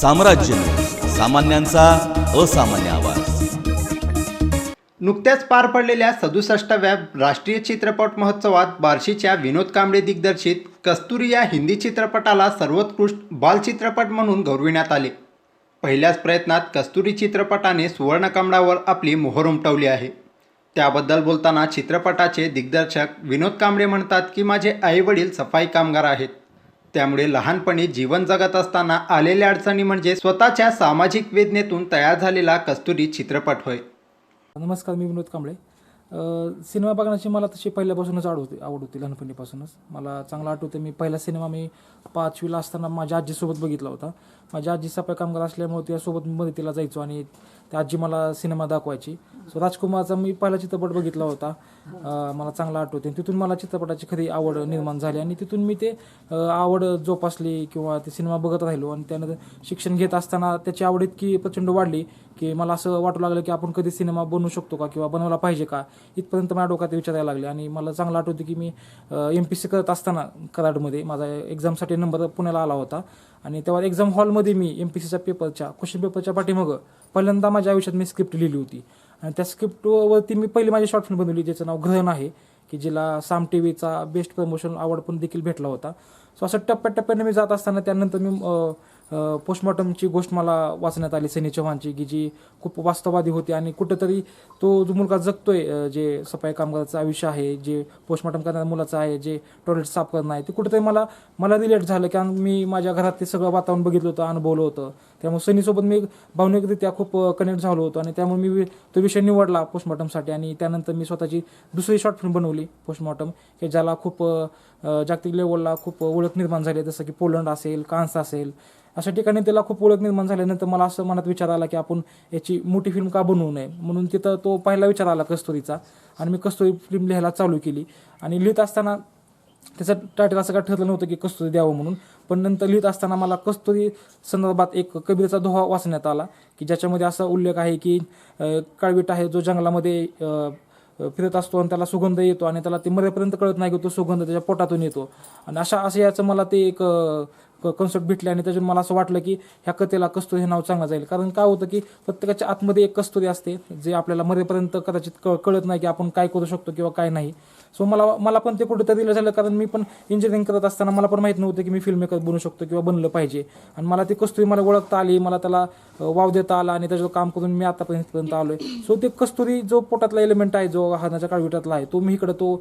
साम्राज्य सामान्यांचा असामान्य आवाज. नुकत्याच पार पडलेल्या सदुसष्टाव्या राष्ट्रीय चित्रपट महोत्सवात बार्शीच्या विनोद कांबळे दिग्दर्शित कस्तुरी या हिंदी चित्रपटाला सर्वोत्कृष्ट बालचित्रपट म्हणून गौरविण्यात आले. पहिल्याच प्रयत्नात कस्तुरी चित्रपटाने सुवर्णकमळावर आपली मोहर उमटवली आहे. त्याबद्दल बोलताना चित्रपटाचे दिग्दर्शक विनोद कांबळे म्हणतात की माझे आईवडील सफाई कामगार आहेत. त्यामुळे लहानपणी जीवन जगत असताना आलेल्या अडचणी म्हणजे स्वतःच्या सामाजिक वेदनेतून तयार झालेला कस्तुरी चित्रपट होय. नमस्कार मी विनोद कांबळे. सिनेमा बघण्याची मला तशी पहिल्यापासूनच आवड होती आवड होती लहानपणीपासूनच. मला चांगलं आठवतं मी पहिला सिनेमा मी पाचवीला असताना माझ्या आजीसोबत बघितला होता. माझ्या आजी सफाई कामगार असल्यामुळे त्यासोबत मदतीला जायचो आणि त्या आजी मला सिनेमा दाखवायची. सो राजकुमारचा मी पहिला चित्रपट बघितला होता. मला चांगला आठवते तिथून मला चित्रपटाची खरी आवड निर्माण झाली. आणि तिथून मी ते आवड जोपासली किंवा ते सिनेमा बघत राहिलो. आणि त्यानंतर शिक्षण घेत असताना त्याची आवड इतकी प्रचंड वाढली की मला असं वाटू लागलं की आपण कधी सिनेमा बनवू शकतो का किंवा बनवला पाहिजे का? इथपर्यंत माझ्या डोक्यात विचारायला लागले. आणि मला चांगलं आठवतं की मी एम पी सी करत असताना कराडमध्ये माझा एक्झामसाठी नंबर पुण्याला आला होता. आणि तेव्हा एक्झाम हॉलमध्ये मी एम पी सीच्या पेपरच्या क्वेश्चन पेपरच्या पाठीमागं पहिल्यांदा माझ्या आयुष्यात मी स्क्रिप्ट लिहिली होती. आणि त्या स्क्रिप्टवरती मी पहिली माझी शॉर्ट फिल्म बनवली ज्याचं नाव ग्रहण आहे की जिला साम टी व्हीचा बेस्ट प्रमोशन अवॉर्ड पण देखील भेटला होता. सो असं टप्प्याटप्प्याने मी जात असताना त्यानंतर मी पोस्टमॉर्टमची गोष्ट मला वाचण्यात आली सनी चव्हाणची की जी खूप वास्तववादी होती आणि कुठंतरी तो जो मुलगा जगतोय जे सफाई कामगाराचं आयुष्य आहे जे पोस्टमॉर्टम करणाऱ्या मुलाचं आहे जे टॉयलेट साफ करणं आहे ते कुठंतरी मला मला रिलेट झालं कारण मी माझ्या घरात ते सगळं वातावरण बघितलं होतं अनुभवलं होतं. त्यामुळे सनीसोबत मी भावनिकरित्या खूप कनेक्ट झालो होतो आणि त्यामुळे मी तो विषय निवडला पोस्टमॉर्टमसाठी आणि त्यानंतर मी स्वतःची दुसरी शॉर्ट फिल्म बनवली पोस्टमॉर्टम की ज्याला खूप जागतिक लेवलला खूप ओळख निर्माण झाली जसं की पोलंड असेल कान्स असेल अशा ठिकाणी त्याला खूप ओळख निर्माण झाल्यानंतर मला असं मनात विचार आला की आपण याची मोठी फिल्म का बनवू नये? म्हणून तिथं तो पहिला विचार आला कस्तुरीचा. आणि मी कस्तुरी फिल्म लिहायला चालू केली. आणि लिहित असताना त्याचं टायटल असं काय ठरलं नव्हतं की कस्तुरी द्यावं म्हणून. पण नंतर लिहित असताना मला कस्तुरी संदर्भात एक कबीरचा दोहा वाचण्यात आला की ज्याच्यामध्ये असा उल्लेख आहे की काळवीट आहे जो जंगलामध्ये फिरत असतो आणि त्याला सुगंध येतो आणि त्याला ते मरेपर्यंत कळत नाही की तो सुगंध त्याच्या पोटातून येतो. आणि अशा असं याचं मला ते एक कन्सेप्ट भेटले आणि त्याच्यातून मला असं वाटलं की ह्या कथेला कस्तुरी हे नाव चांगलं जाईल. कारण काय होतं की प्रत्येकाच्या आतमध्ये एक कस्तुरी असते जे आपल्याला मरेपर्यंत कदाचित क कळत नाही की आपण काय करू शकतो किंवा काय नाही. सो मला मला पण ते कुठेतरी दिलं झालं कारण मी पण इंजिनिअरिंग करत असताना मला पण माहीत नव्हतं की मी फिल्म मेकर बनू शकतो किंवा बनलं पाहिजे. आणि मला ती कस्तुरी मला ओळखता आली मला त्याला वाव देता आला आणि त्याच्यावर काम करून मी आतापर्यंत आलोय. सो ते कस्तुरी जो पोटातला एलिमेंट आहे जो हाताच्या काळविटातला आहे तो मी इकडे तो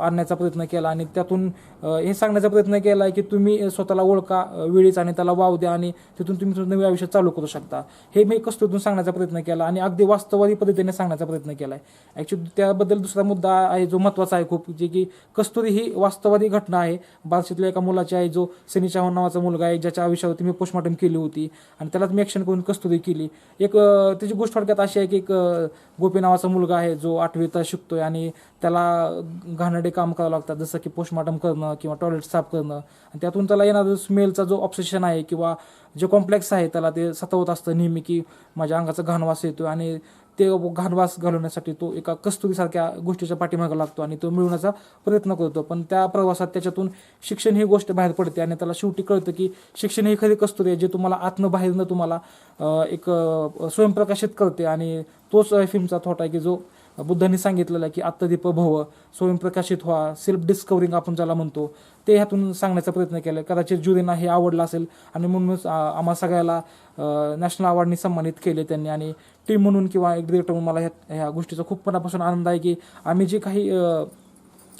आणण्याचा प्रयत्न केला आणि त्यातून हे सांगण्याचा प्रयत्न केला आहे की तुम्ही स्वतःला ओळख का वेळीच आणि त्याला वाव द्या आणि तिथून तुम्ही तुमचं नवीन आयुष्य चालू करू शकता. हे मी कस्तुरीतून सांगण्याचा प्रयत्न केला आणि अगदी वास्तववादी पद्धतीने सांगण्याचा प्रयत्न केला आहे ॲक्च्युली त्याबद्दल दुसरा मुद्दा आहे जो महत्त्वाचा आहे खूप जे की कस्तुरी ही वास्तववादी घटना आहे. बालशीतल्या एका मुलाची आहे जो सनी चव्हाण नावाचा मुलगा आहे ज्याच्या आयुष्यावरती मी पोस्टमॉर्टम केली होती आणि त्यालाच मी ॲक्शन करून कस्तुरी केली. एक त्याची गोष्ट थोडक्यात अशी आहे की एक गोपी नावाचा मुलगा आहे जो आठवीत शिकतोय आणि त्याला घाणडे काम करावं लागतात जसं की पोस्टमॉर्टम करणं किंवा टॉयलेट साफ करणं. आणि त्यातून त्याला येणारं स्मेलचा जो ऑब्सेशन आहे किंवा जे कॉम्प्लेक्स आहे त्याला ते सतवत असतं नेहमी की माझ्या अंगाचा घाणवास येतो आणि ते घाणवास घालवण्यासाठी तो एका कस्तुरीसारख्या गोष्टीच्या पाठीमागे लागतो आणि तो मिळवण्याचा प्रयत्न करतो. पण त्या प्रवासात त्याच्यातून शिक्षण ही गोष्ट बाहेर पडते आणि त्याला शेवटी कळतं की शिक्षण ही खरी कस्तुरी आहे जे तुम्हाला आतनं बाहेरनं तुम्हाला एक स्वयंप्रकाशित करते आणि तोच फिल्मचा थॉट आहे की जो बुद्धांनी सांगितलेलं आहे की आत्मदीप भव स्वयंप्रकाशित व्हा सेल्फ डिस्कवरिंग आपण ज्याला म्हणतो ते ह्यातून सांगण्याचा प्रयत्न केला कदाचित ज्युरींना हे आवडलं असेल आणि म्हणूनच आम्हा सगळ्याला नॅशनल अवॉर्डनी सन्मानित केले त्यांनी आणि टीम म्हणून किंवा एक डिरेक्टर म्हणून मला ह्या ह्या गोष्टीचा खूप मनापासून आनंद आहे की आम्ही जे काही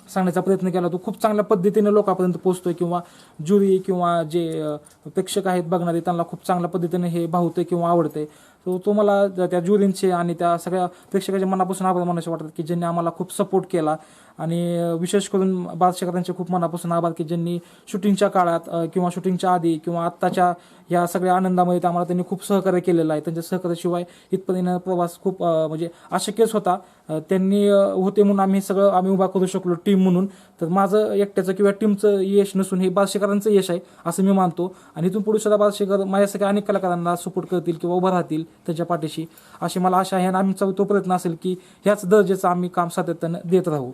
सांगण्याचा प्रयत्न केला तो खूप चांगल्या पद्धतीने लोकांपर्यंत पोहोचतोय किंवा ज्युरी किंवा जे प्रेक्षक आहेत बघणारे त्यांना खूप चांगल्या पद्धतीने हे भावतंय किंवा आवडतंय. सो तो मला त्या- ज्युरींचे आणि त्या सगळ्या प्रेक्षकाच्या मनापासून आभार मानायचे वाटतात की ज्यांनी आम्हाला खूप सपोर्ट केला. आणि विशेष करून बालशेखरांचे खूप मनापासून आभार की ज्यांनी शूटिंगच्या काळात किंवा शूटिंगच्या आधी किंवा आत्ताच्या या सगळ्या आनंदामध्ये आम्हाला त्यांनी खूप सहकार्य केलेलं आहे. त्यांच्या सहकार्याशिवाय इथपर्यंत प्रवास खूप म्हणजे अशक्यच होता. त्यांनी होते म्हणून आम्ही सगळं आम्ही उभा करू शकलो टीम म्हणून. तर माझं एकट्याचं किंवा टीमचं यश नसून हे बादशेकरांचं यश आहे असं मी मानतो. आणि इथून पुढे सुद्धा बादशेकर माझ्यासारख्या अनेक कलाकारांना सपोर्ट करतील किंवा उभं राहतील. त्यांच्या पाठीशी. अशी मला आशा आहे आणि आमचा तो प्रयत्न असेल की ह्याच दर्जेचं आम्ही काम सातत्यानं देत राहू.